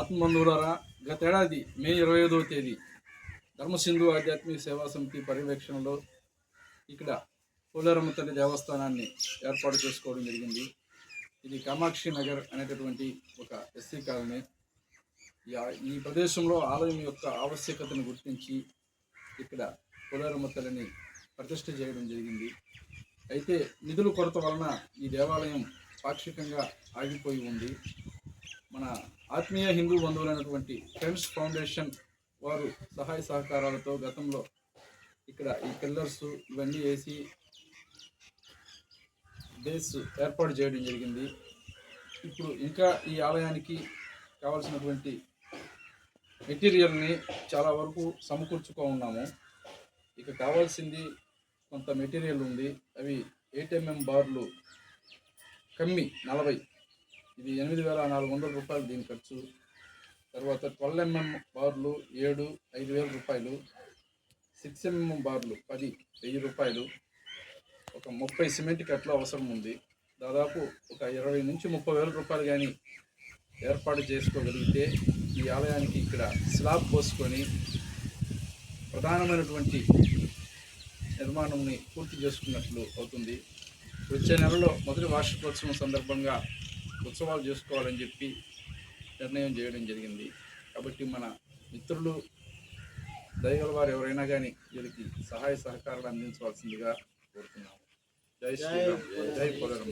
ఆత్మబంధువులారా గతేడాది మే ఇరవై ఐదవ తేదీ ధర్మసింధు ఆధ్యాత్మిక సేవా సమితి పర్యవేక్షణలో ఇక్కడ పోలేరమ్మ తల్లి దేవస్థానాన్ని ఏర్పాటు చేసుకోవడం జరిగింది. ఇది కామాక్షి నగర్ అనేటటువంటి ఒక ఎస్సీ కాలనీ. ఈ ఈ ప్రదేశంలో ఆలయం యొక్క ఆవశ్యకతను గుర్తించి ఇక్కడ పోలేరమ్మ తల్లిని ప్రతిష్ఠ చేయడం జరిగింది. అయితే నిధుల కొరత వలన ఈ దేవాలయం పాక్షికంగా ఆగిపోయి ఉంది. మన ఆత్మీయ హిందూ బంధువులైనటువంటి ఫ్రెండ్స్ ఫౌండేషన్ వారు సహాయ సహకారాలతో గతంలో ఇక్కడ ఈ పిల్లర్స్ ఇవన్నీ వేసి బేస్ ఏర్పాటు చేయడం జరిగింది. ఇప్పుడు ఇంకా ఈ ఆలయానికి కావాల్సినటువంటి మెటీరియల్ని చాలా వరకు సమకూర్చుకో ఉన్నాము. ఇక కావాల్సింది కొంత మెటీరియల్ ఉంది. అవి ఏటీఎంఎం ఎంఎం బార్లు కమ్మి నలభై ఇది ఎనిమిది వేల నాలుగు వందల రూపాయలు దీని ఖర్చు. తర్వాత ట్వెల్వ్ ఎంఎం బార్లు ఏడు ఐదు వేల రూపాయలు. సిక్స్ ఎంఎం బార్లు పది వెయ్యి రూపాయలు. ఒక ముప్పై సిమెంట్ కట్లు అవసరం ఉంది. దాదాపు ఒక ఇరవై నుంచి ముప్పై వేల రూపాయలు కానీ ఏర్పాటు చేసుకోగలిగితే ఈ ఆలయానికి ఇక్కడ స్లాబ్ పోసుకొని ప్రధానమైనటువంటి నిర్మాణంని పూర్తి చేసుకున్నట్లు అవుతుంది. వచ్చే నెలలో మొదటి వార్షికోత్సవం సందర్భంగా ఉత్సవాలు చేసుకోవాలని చెప్పి నిర్ణయం చేయడం జరిగింది. కాబట్టి మన మిత్రులు దయగల వారు ఎవరైనా కానీ వీరికి సహాయ సహకారాలు అందించవలసిందిగా కోరుతున్నాము. జై శ్రీరామ్. జై పోలరం